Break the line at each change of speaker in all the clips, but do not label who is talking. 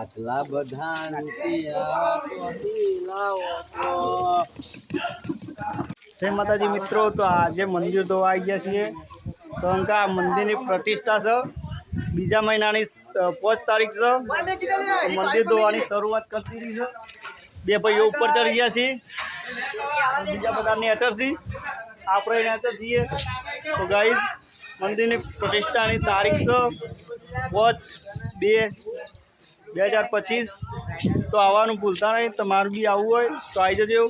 આટલા બધા?
જય માતાજી, મિત્રો, તો આજે મંદિર ધોવા આવી ગયા છીએ. તો આ મંદિરની પ્રતિષ્ઠા છે. બીજા મહિનાની પાંચ તારીખ છે. મંદિર ધોવાની શરૂઆત કરી દીધી છે. બે ભાઈઓ ઉપર ચડી ગયા છીએ. બીજા બધા નેચર છીએ આપણે નેચર છીએ તો ગાઈઝ મંદિરની પ્રતિષ્ઠાની તારીખ છે પાંચ બે બે હજાર પચીસ. તો આવવાનું ભૂલતા નહીં, તમારું બી આવવું હોય તો આવી જજો.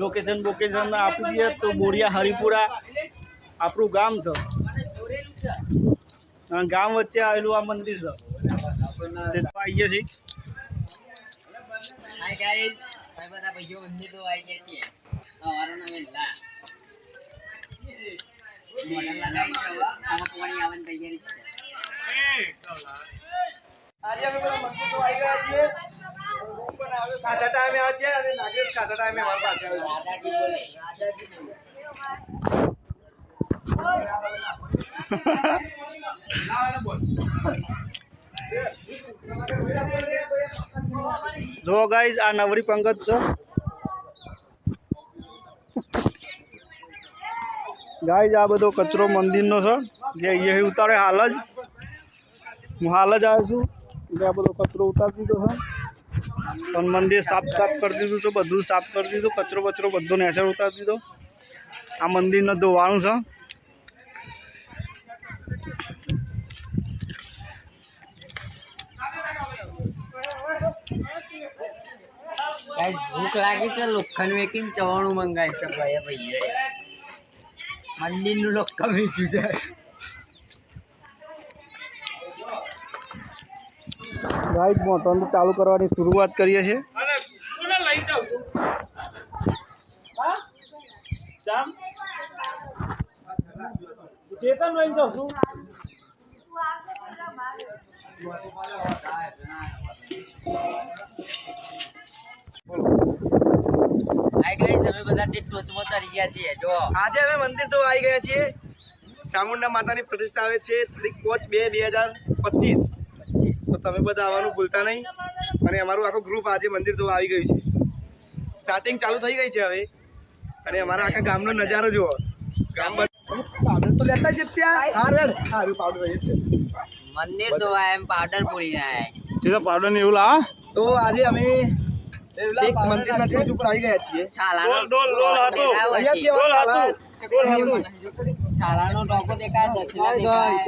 લોકેશન બોકેશન આપી દઈએ તો બોરિયા હરિપુરા આપણું ગામ છે. ગામ વચ્ચે આવેલું આ મંદિર છે. આવીએ છીએ.
હાય ગાઈઝ ભાઈ બધા ભાઈઓ મંદિર તો આવી ગયા છીએ. અમારું નામ એલા મોડલ લગાવી છે હવે પાણી આવવાની તૈયારી છે
જો ગાઈઝ આ નવરી પંગત છે. ગાઈઝ આ બધો કચરો મંદિરનો છે. જે અહીંયા ઉતારે હાલ જ. હું હાલ જ આવ્યો છું. એટલે આ બધો કચરો ઉતારી દીધો છે. પણ મંદિર સાફ સાફ કરી દીધું છે, બધું સાફ કરી દીધું, કચરો બચરો બધો નેચર ઉતારી દીધો. આ મંદિરને ધોવાનું છે.
ભૂખ લાગી છે, લોખંડ વેકીને ચવાણું મંગાવી છે ભાઈ ભાઈએ. મંદિરનું લોખંડ વેચ્યું છે
ગાઈડ મોટરને ચાલુ કરવાની શરૂઆત કરીએ છીએ ચેતન લઈને જાઉં છું
હાય ગાઈસ અમે બધા ટોચમાં ચડી ગયા છીએ જો.
આજે અમે મંદિર તો આવી ગયા છીએ. ચામુંડા માતાની પ્રતિષ્ઠા આવે છે તારીખ પાંચ બે બે હજાર પચીસ. તો તમે બધા આવવાનું ભૂલતા નહીં. અને અમારું આખું ગ્રુપ આજે મંદિર તો આવી ગયું છે. સ્ટાર્ટિંગ ચાલુ થઈ ગઈ છે હવે. અને અમારા આખા ગામનો નજારો જુઓ. ગામ પાવડર તો લેતા જ ત્યાં હારું હારું પાવડર રહી છે.
મંદિર તો એમ પાવડર પૂરી જાય.
તે તો પાવડર ને એવું લા તો આજે અમે છેક મંદિરના ટોચ ઉપર આવી ગયા છીએ.
છાલાનો
ડોલ, ડોલ, ડોલ હતું.
દેખાય
ડોલ
હતો. છાલાનો ટોકો દેખાય દસેલા દેખાય.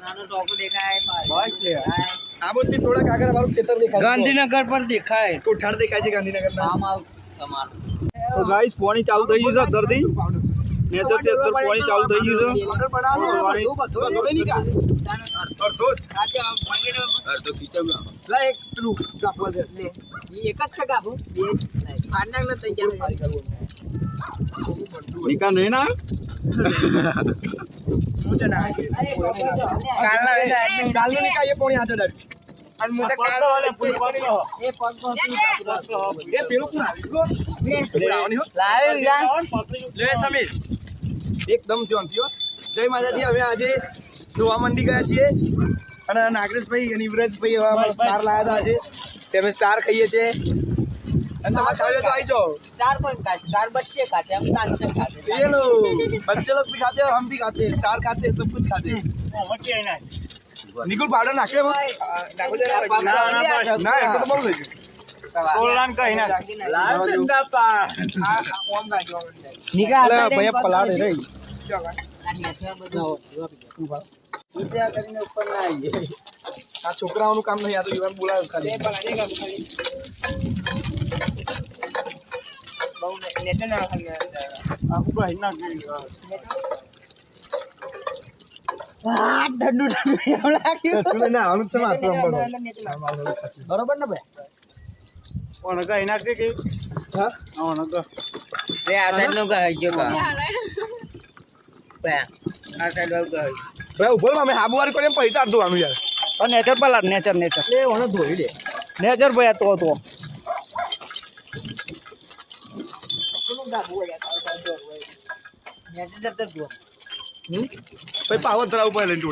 નાનો ટોકો દેખાય દેખાય.
આબોદથી થોડાક આગળ અમારું ખેતર દેખાય.
ગાંધીનગર પર દેખાય.
કોઠાર દેખાય છે ગાંધીનગરના.
ફાર્મ હાઉસ તમારું
તો ગાઈસ પાણી ચાલુ થઈ ગયું છે અંદરથી નેચર તે અંદર પાણી ચાલુ થઈ ગયું છે. અડધો જ. લા એક પેલું કાપવા દે
લે એક જ છે કાબુ બે ફાડનાક ને તૈયાર
નિકા નહીં ના? કાલનું નિકા એ પોણી હાથે ડાળ્યું.
અને મોટા કાળો કાળ એ પગ
એ પેલું કોણ? આવ્યું? પેલું આવવાની હો.
લાવ્યો
લે સમીર. એકદમ શાંતિ હો જય માતાજી અમે આજે જોવા મંડી ગયા છીએ અને નાગરેશભાઈ અને યુવરાજભાઈ હવે અમારા સ્ટાર લાવ્યા હતા આજે તે અમે સ્ટાર ખાઈએ છીએ અને તમારે ખાવે તો આવી જાઓ
चार पण खाते चार बच्चे खाते हम तानसेन खाते
ये लो बच्चे लोग भी खाते हैं और हम भी खाते हैं स्टार खाते हैं सब कुछ खाते हैं निकुल पाउडर नाखे આ છોકરાઓનું કામ નહીં આ તો યુવાન બોલાવે ખાલી બહુ નેટ ના ખાલી આ બરોબર ને ભાઈ ઓણગા એનાથી કે? હા?
ઓણગા રે બે. આ સાઈડ
ઊભો માં મે હાબુવારી કરીને પૈસા દો આમ નેચર પલા નેચર નેચર. લે ઓને ધોઈ દે. નેચર ભયા તો તો ભાઈ પાવર ધરાવ પર લઈને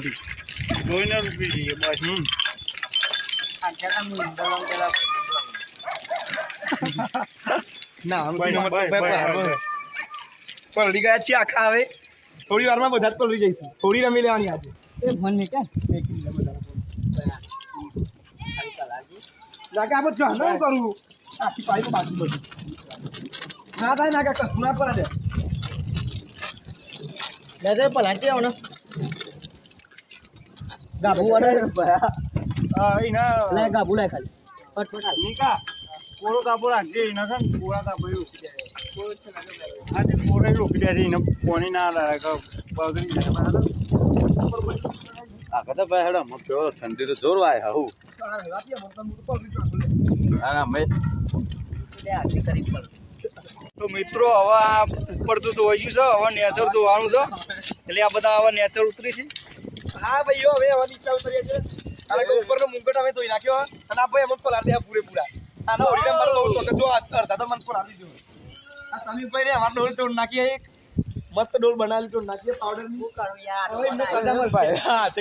જોઈને રૂપી જઈએ બસ. હમ.
આ જગા મુંડા
ના ગયા છીએ આખા હવે. થોડી વારમાં બધા જ પલળી જઈશું. થોડી રમી લેવાની આજે. એ ફોન. નહીં આપણે જો ના કરું? આખી પાઇપ બાકી બધું. ના થાય ના કાકા ના પર દે લે દે પલાટી આવ ને ગાબુ વાળા
હા
ગાબુ લે ખાલી. ફટફટ
નિકા. કોળો કાપો રાખજે એના છે ને કોળા કાપો એ રોકી દે હા તે કોળા રોકી દે છે એને પાણી ના લાગે બગડી જાય બરાબર?
આગળ તો ભાઈ હેડો મત પેલો ઠંડી તો જોર વાય હું હા મેં
તો મિત્રો હવે આ ઉપર તો હોય ગયું છે હવે નેચર ધોવાનું છે. એટલે આ બધા હવે નેચર ઉતરી છે. હા ભાઈ હવે હવે નીચે ઉતરીએ છે કારણ કે ઉપરનો મુંગટ અમે ધોઈ નાખ્યો અને આ ભાઈ અમે પલાળ દે પૂરેપૂરા. આના ઓરિજિનલ મારો બહુ શોખ જો અડધા તો મને આપી દીધો આ સમીરભાઈ ને અમાર ડોલ તોડ નાખીએ એક. મસ્ત ડોલ બનાવી તોડ નાખીએ
પાવડરની. કરું યાર?
હવે એમને સજા મળશે. હા તે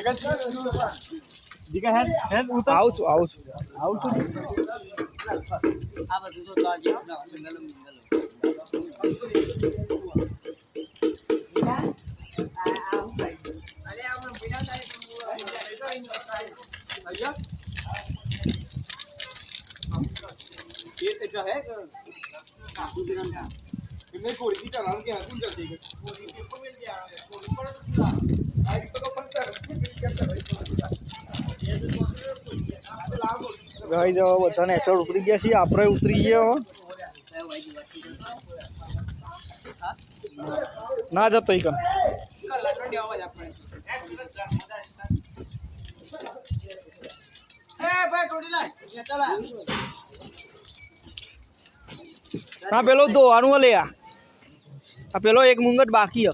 દીકા હેડ હેડ ઉતર.
આવું છું આવું છું. આવું છું
આ બધું તો આ બીડા થાય carrega. Ah, tudo grandado.
Primeiro corrida lá, não tem razão de fazer. Corrida foi mediada, corrida para do lado. Aí ele pegou para trás, ele quer também. ગાઈ જવા બધાને હેઠળ ઉતરી ગયા છીએ આપણે ઉતરી ગયા ના જતો ઈ કમ હા પેલો ધોવાનું લે આ. પેલો એક મુંગટ બાકી હે.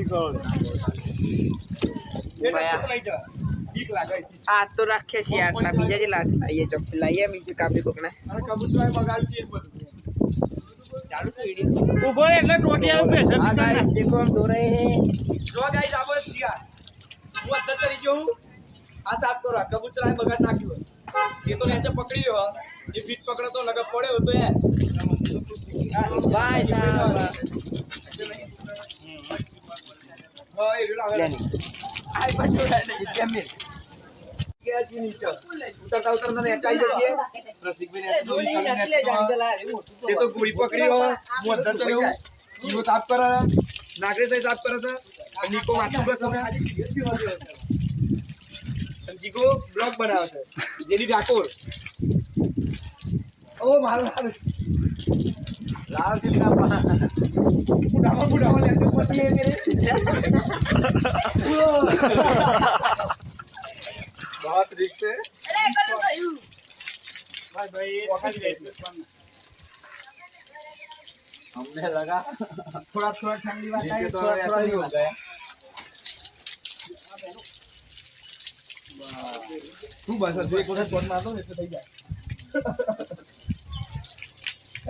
કરો
આ તો રાખીએ છીએ આટલા બીજા જે લાવીએ ચોખ્ખી લાવીએ બીજું કાપી કોકના ચાલુ છે વીડિયો
ઊભો એટલે ટોટી આવે પ્રેશર
હા ગાઈસ દેખો હમ દો હે
જો ગાઈસ આપણે જીયા હું અંદર ચડી ગયો આ સાફ કરો આ કબૂતરાએ બગાડ નાખ્યો જે તો નીચે પકડી ગયો એ ફીટ પકડે તો લગા પડ્યો તો એ ભાઈ સાહેબ સાફ કરે નાગરે સાહેબ સાફ કરે છે નીકો માથું બસ જીગો બ્લોગ બનાવે છે જેની ઠાકોર ઓ, મારો મારો લાવ કેટલા બુઢામાં બુઢામાં લેતો પછી એ કરે बहुत रिस्क है
ભાઈ ભાઈ એ ખાલી રહેશે પણ
અમને લગા
थोड़ा थोड़ा ठंडी बात
नीचे
है
तो
थोड़ा
ऐसा
थोड़ा
ही हो गया
तू बस एक वक्त फोन मार दो ऐसे થઈ જાય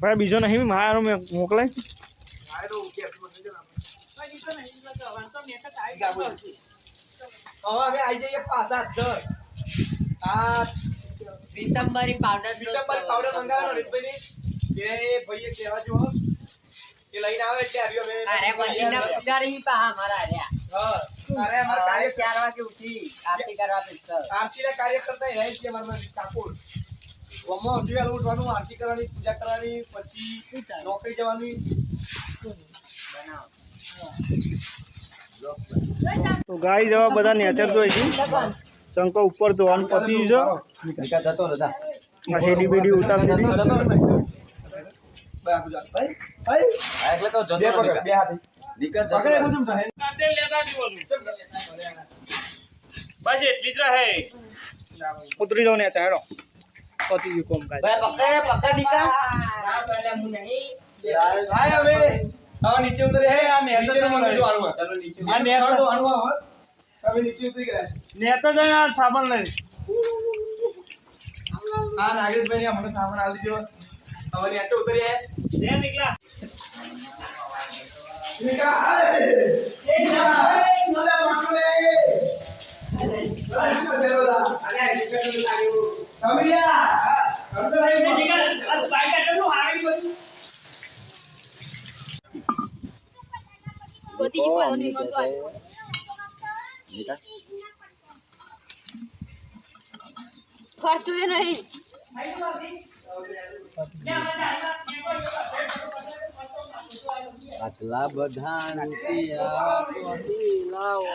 ભાઈ બીજો નહીં મારો મેં મોકલાય.
હવે આવી જઈએ પાછા સર આ
પિત્તંબરી પાવડર
પિત્તંબર પાવડર મંગાવેલો રીતભાઈની કે ભાઈએ કહેવા જો કે લઈને આવે એટલે આવ્યો અમે
અરે મંદિરના પૂજારી પા અમારા આર્યા
હા તારે અમારે
સવારે
કાર્ય
ચાર વાગે ઉઠી આરતી કરવા બેસતો.
આરતીના કાર્ય કરતા રહે છે અમારા ઠાકોર. ઉઠવાનું આરતી કરવાની પૂજા કરવાની પછી નોકરી જવાની.
તો ગાય જવા બધા નેચર જોઈ છે. ચંકો ઉપર ધોવાનું પતી છે. આ સીડી બીડી ઉતારી દીધી. ઉતરી જાવ ને હેડો. પતી ગયું કોમ કાજ
પકડે પકડ નીકા
ના પહેલા હું નહીં
હાય હવે હવે નીચે ઉતરે હે આ નીચેનું મંદિર વાળું ચાલો નીચે આ નેસ તો વાળું આવે હવે નીચે ઉતરી ગયા છે
નેતા જઈને આ સાબણ લઈ
આ નાગેશભાઈ ને અમને સામાન આલી દીધો હવે નીચે ઉતરી હે
લે નીકળ્યા
નીકા આલે એ ના એ નલે પકડે સમજ્યા આવી
ફરતું એ નહીં.
આટલા બધા રૂપિયા લાવો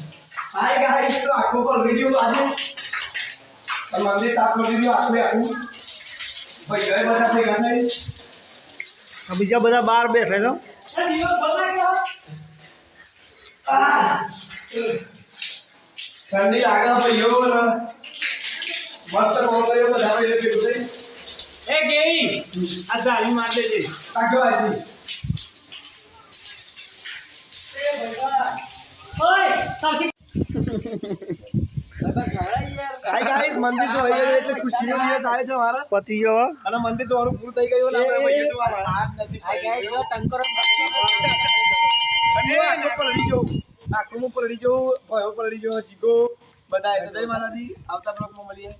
હાય ગાઈસ તો આખો પર વિડિયો આજે તમને મંદિર સાફ કરી દીધું આખું આખું. ભાઈ હવે બધા થઈ
આ બીજા બધા બહાર બેઠે છે?
ઠંડી લાગે ભાઈઓ મસ્ત કોણ કર્યો બધા ભાઈ થઈ
એ કેવી? આ જાળી માર દેજે.
કાઢો આજી હાય ગાઈસ મંદિર તો થઈ ગયું એટલે ખુશીનો દિવસ આવે છે મારા
પતી ગયો
અને મંદિર તો મારું પૂરું થઈ ગયું ને આપણે
આ ગયા જો ટંકરો
અને જવું. આખું પલળી જવું ભયો પલડી જવો જીગો. બધા જય માતાજી આવતા બ્લોકમાં મળીએ.